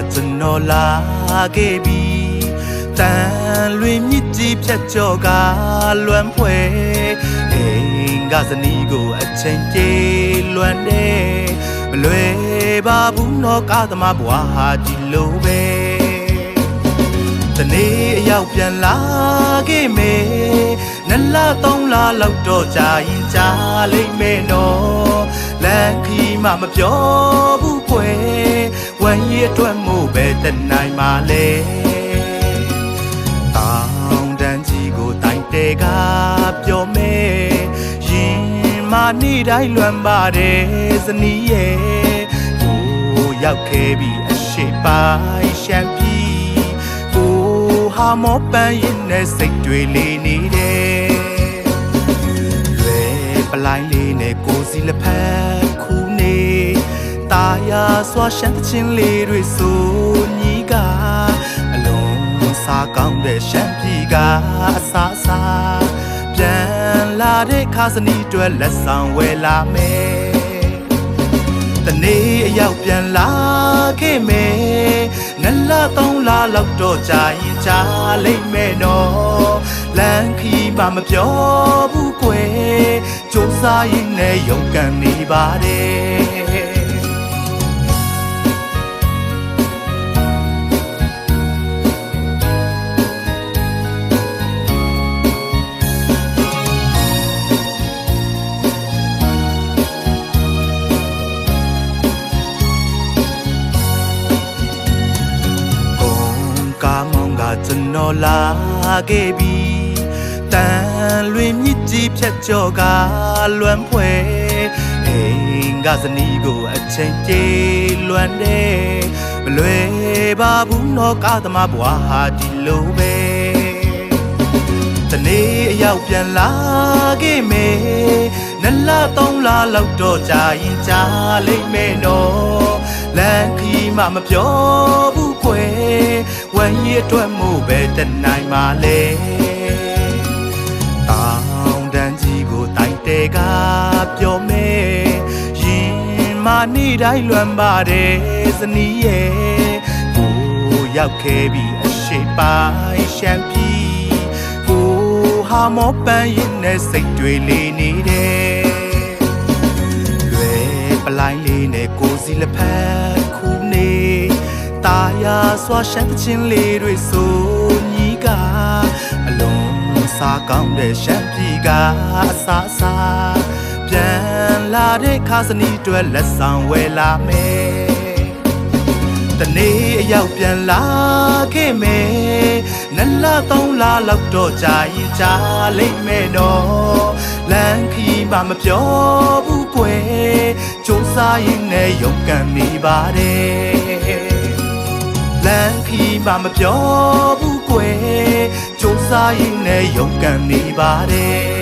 တော်လာခဲ့ပြီတန်လွင်မြစ်ကြီးဖြတ်ကျော်ကလွမ်းဖွဲအိမ်ကစနီးကိုအချိန်ကြေးလွမ်းနေမလွယ်ပါဘူးတော့ကားသမားဘွားဟာဒီလိုပဲတနေ့အရောက်ပြန်လာခဲ့မယ်နလသုံးလာလောက်တော့ကြာရင်ကြာလိမ့်မယ်နော်လမ်းခီမှမပြောဘူးကွယ် ဝမ်းရည်အတွက်မို့ပဲတနိုင်ပါလေတောင်းတန်းကြီးကိုတိုင်တဲကပြောမယ်ရင်မနေ့တိုင်းလွမ်းပါတယ်ဇနီးရဲ့ကိုရောက်ခဲ့ပြီအရှိပိုင်းရှမ်းပြည်ကိုဟာမောပန်းရင်နဲ့စိတ်တွေလေးနေတယ်လွယ်ပလိုက်လေးနဲ့ကိုစီလက်ဖက်ခူးနေ ตาယာစွာရှမ်းသချင်းလေးတွေဆိုညီကအလုံးစားကောင်းတဲ့ရှမ်းပြည်ကအစားစားပြန်လာတဲ့ခါစနီတွေလက်ဆောင်ဝယ်လာမယ်တနေ့အရောက်ပြန်လာခဲ့မယ်နလသုံးလာလောက်တော့ကြာရင်ကြာလိမ့်မယ်နော်လမ်းခီမှမပြောဘူးကွယ်စူးစားရင်လည်းရုန်းကန်နေပါတယ် ကကျွန်တော်လာခဲ့ပြီတန်လွင်မြစ်ကြီးဖြတ်ကျော်ကလွမ်းဖွဲအိမ်ကစနီးကိုအချိန်ကြေးလွမ်းနေမလွယ်ပါဘူးတော့ကားသမားဘွားဟာဒီလိုပဲတနေ့အရောက်ပြန်လာခဲ့မယ်နလသုံးလာလောက်တော့ကြာရင်ကြာလိမ့်မယ်နော်လမ်းခီမှမပြောဘူးခွဲ ဝမ်းရည်အတွက်မို့ပဲတနိုင်ပါလေတောင်းတန်းကြီးကိုတိုင်တဲကပြောမယ်ရင်မနေ့တိုင်းလွမ်းပါတယ်ဇနီးရဲ့ကိုရောက်ခဲ့ပြီအရှိပိုင်းရှမ်းပြည်ကိုဟာမောပန်းရင်နဲ့စိတ်တွေလေးနေတယ်လွယ်ပလိုက်လေးနဲ့ကိုစီလက်ဖက်ခူးနေ ตาယာစွာရှမ်းသချင်းလေးတွေဆိုညီကအလုံးစားကောင်းတဲ့ရှမ်းပြည်ကအစားအစာပြန်လာတဲ့ခါစနီတွေလက်ဆောင်ဝယ်လာမယ်တနေ့အရောက်ပြန်လာခဲ့မယ်နလသုံးလာလောက်တော့ကြာရင်ကြာလိမ့်မယ်နော်လမ်းခီမှမပြောဘူးကွယ်စူးစားရင်လည်းရုန်းကန်နေပါတယ် လမ်းခီမှမပြောဘူးကွယ်စူးစားရင်လည်းရုန်းကန်နေပါတယ်